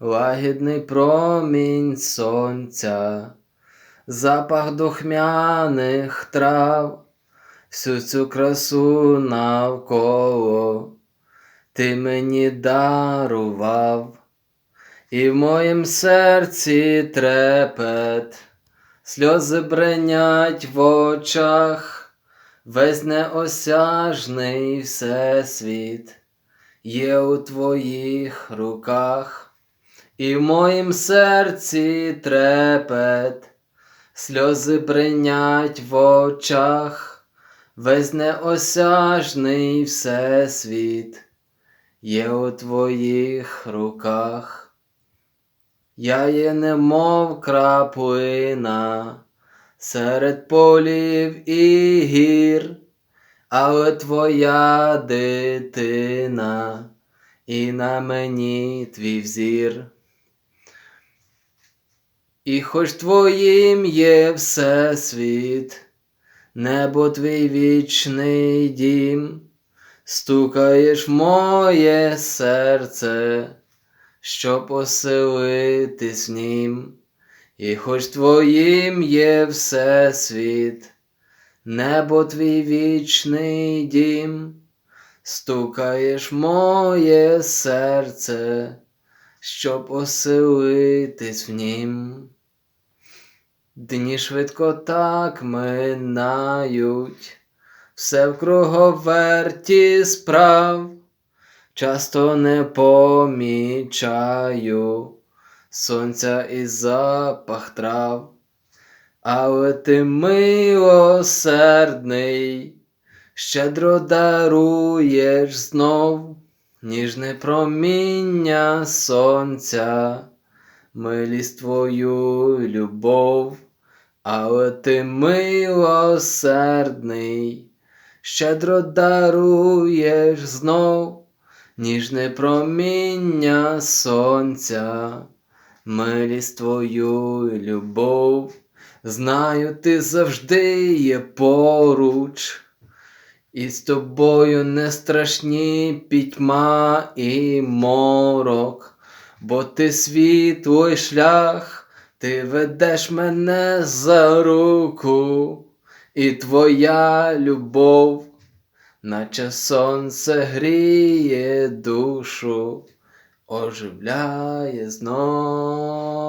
лагідний промінь сонця, запах духмяних трав, всю цю красу навколо ти мені дарував, і в моїм серці трепет, сльози бренять в очах, весь неосяжний всесвіт є у твоїх руках. І в моїм серці трепет, сльози бринять в очах, весь неосяжний всесвіт є у твоїх руках. Я є немов краплина серед полів і гір, але твоя дитина, і на мені твій взір. І хоч твоїм є всесвіт, небо твій вічний дім, стукаєш в моє серце, щоб поселитись в нім. І хоч твоїм є всесвіт, небо твій вічний дім, стукаєш в моє серце, щоб оселитись в нім. Дні швидко так минають, все в круговерті справ, часто не помічаю. Сонця і запах трав, але ти милосердний, щедро даруєш знов. Ніжне проміння сонця, милість твою любов, але ти милосердний, щедро даруєш знов ніжне проміння сонця, милість твою любов, знаю, ти завжди є поруч. І з тобою не страшні пітьма і морок, бо ти свій твій шлях, ти ведеш мене за руку, і твоя любов, наче сонце гріє душу, оживляє знов.